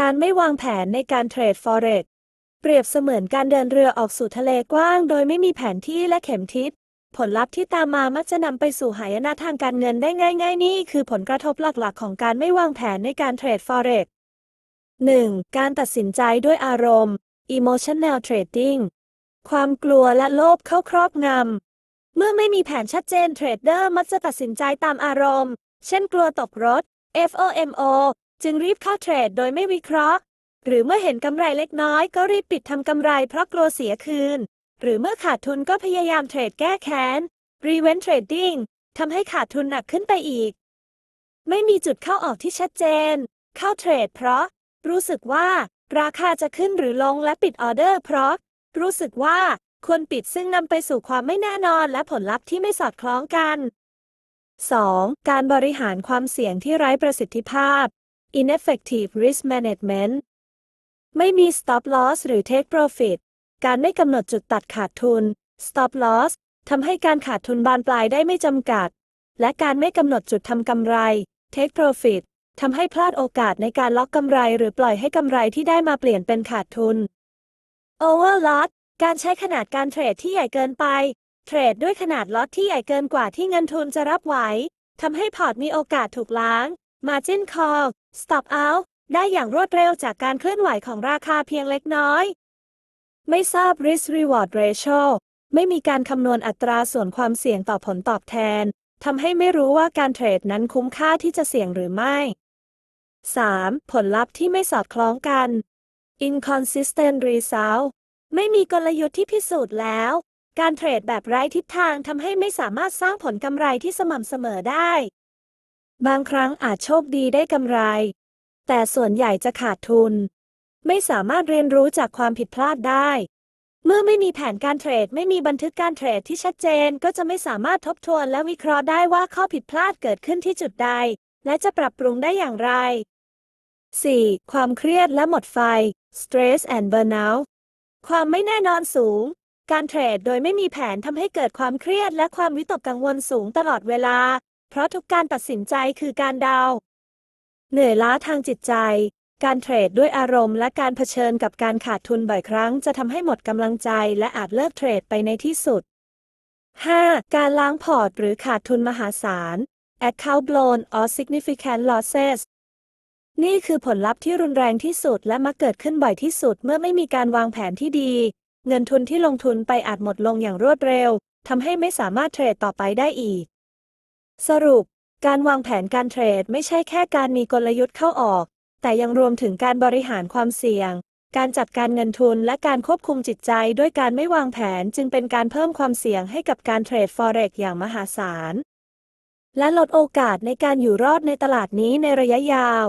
การไม่วางแผนในการเทรด Forex เปรียบเสมือนการเดินเรือออกสู่ทะเลกว้าง โดยไม่มีแผนที่และเข็มทิศ ผลลัพธ์ที่ตามมามักจะนำไปสู่หายนะทางการเงินได้ง่าย ๆ นี่คือผลกระทบหลักๆ ของการไม่วางแผนในการเทรด Forex 1. การตัดสินใจด้วยอารมณ์ emotional trading ความกลัวและโลภเข้าครอบงำ เมื่อไม่มีแผนชัดเจนเทรดเดอร์มักจะตัดสินใจตามอารมณ์ เช่นกลัวตกรถ FOMO จึงรีบเข้าเทรดโดยไม่วิเคราะห์ หรือเมื่อเห็นกำไรเล็กน้อยก็รีบปิดทำกำไรเพราะกลัวเสียคืน หรือเมื่อขาดทุนก็พยายามเทรดแก้แค้น Revenge Trading ทำให้ขาดทุนหนักขึ้นไปอีก ไม่มีจุดเข้าออกที่ชัดเจน เข้าเทรดเพราะ รู้สึกว่า ราคาจะขึ้นหรือลงและปิดออเดอร์เพราะ รู้สึกว่าควรปิดซึ่งนำไปสู่ความไม่แน่นอนและผลลัพธ์ที่ไม่สอดคล้องกัน 2. การบริหารความเสี่ยงที่ไร้ประสิทธิภาพ ineffective risk management ไม่มี stop loss หรือ take profit การไม่กำหนดจุดตัดขาดทุน stop loss ทำให้การขาดทุนบานปลายได้ไม่จำกัด และการไม่กำหนดจุดทำกำไร take profit ทำให้พลาดโอกาสในการล็อกกำไร หรือปล่อยให้กำไรที่ได้มาเปลี่ยนเป็นขาดทุน overlot การใช้ขนาดการเทรดที่ใหญ่เกินไป เทรดด้วยขนาดล็อตที่ใหญ่เกินกว่าที่เงินทุนจะรับไหวทำให้พอร์ตมีโอกาสถูกล้าง margin call stop out ได้อย่างรวดเร็วจากการเคลื่อนไหวของราคาเพียงเล็กน้อย ไม่ทราบ risk reward ratio ไม่มีการคำนวณอัตราส่วนความเสี่ยงต่อผลตอบแทนทำให้ไม่รู้ว่าการเทรดนั้นคุ้มค่าที่จะเสี่ยงหรือไม่ 3. ผลลัพธ์ที่ไม่สอดคล้องกัน inconsistent result ไม่มีกลยุทธ์ที่พิสูจน์แล้ว การเทรดแบบไร้ทิศทางทำให้ไม่สามารถสร้างผลกำไรที่สม่ำเสมอได้ บางครั้งอาจโชคดีได้กำไร แต่ส่วนใหญ่จะขาดทุน ไม่สามารถเรียนรู้จากความผิดพลาดได้ เมื่อไม่มีแผนการเทรด ไม่มีบันทึกการเทรดที่ชัดเจน ก็จะไม่สามารถทบทวนและวิเคราะห์ได้ว่าข้อผิดพลาดเกิดขึ้นที่จุดใด และจะปรับปรุงได้อย่างไร 4. ความเครียดและหมดไฟ stress and burnout ความไม่แน่นอนสูง การเทรดโดยไม่มีแผนทำให้เกิดความเครียดและความวิตกกังวลสูงตลอดเวลา เพราะทุกการตัดสินใจคือการเดา เหนื่อยล้าทางจิตใจ การเทรดด้วยอารมณ์และการเผชิญกับการขาดทุนบ่อยครั้ง จะทำให้หมดกำลังใจและอาจเลิกเทรดไปในที่สุด 5. การล้างพอร์ตหรือขาดทุนมหาศาล account blown or significant losses นี่คือผลลัพธ์ที่รุนแรงที่สุดและมักเกิดขึ้นบ่อยที่สุดเมื่อไม่มีการวางแผนที่ดี เงินทุนที่ลงทุนไปอาจหมดลงอย่างรวดเร็วทำให้ไม่สามารถเทรดต่อไปได้อีก สรุป การวางแผนการเทรดไม่ใช่แค่การมีกลยุทธ์เข้าออก แต่ยังรวมถึงการบริหารความเสี่ยง การจัดการเงินทุนและการควบคุมจิตใจด้วยการไม่วางแผนจึงเป็นการเพิ่มความเสี่ยงให้กับการเทรด Forex อย่างมหาศาล และลดโอกาสในการอยู่รอดในตลาดนี้ในระยะยาว